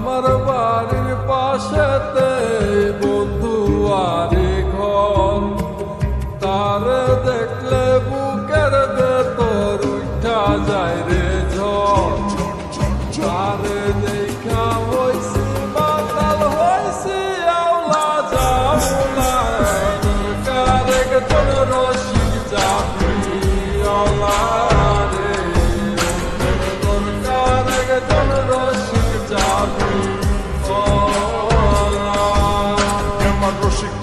আমার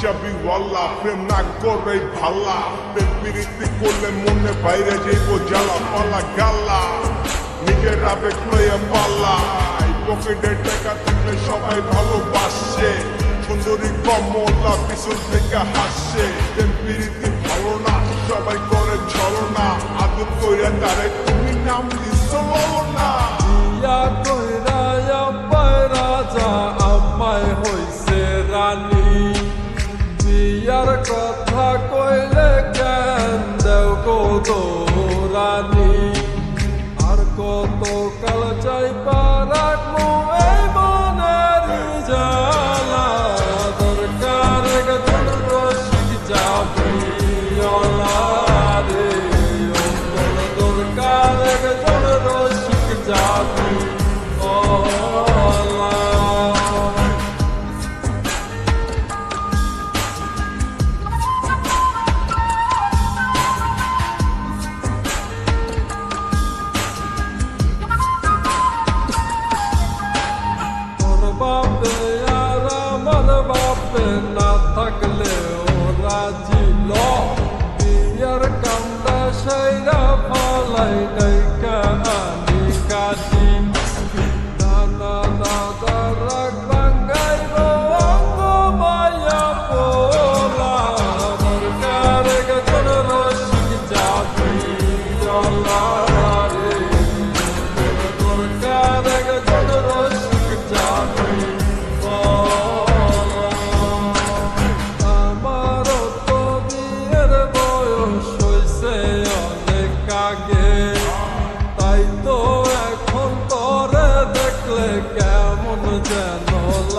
চাবি ওয়াল্লা প্রেম না করে ভাল্লা করলে মনে বাইরে জ্বালা পালা গাল্লা নিজের পাল্লা পকেটে টাকা থাকলে সবাই সুন্দরী কমলা পিছন থেকে ভালো না, সবাই করে ছলনা। আদর কইরা তারে তুমি নাম দিচ্ছ না কইরা আব্বাই রাজা আম্মাই হইছে রানী। বিয়ার কথা কইলে কেন দেও কত রানী আর কত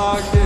darkness.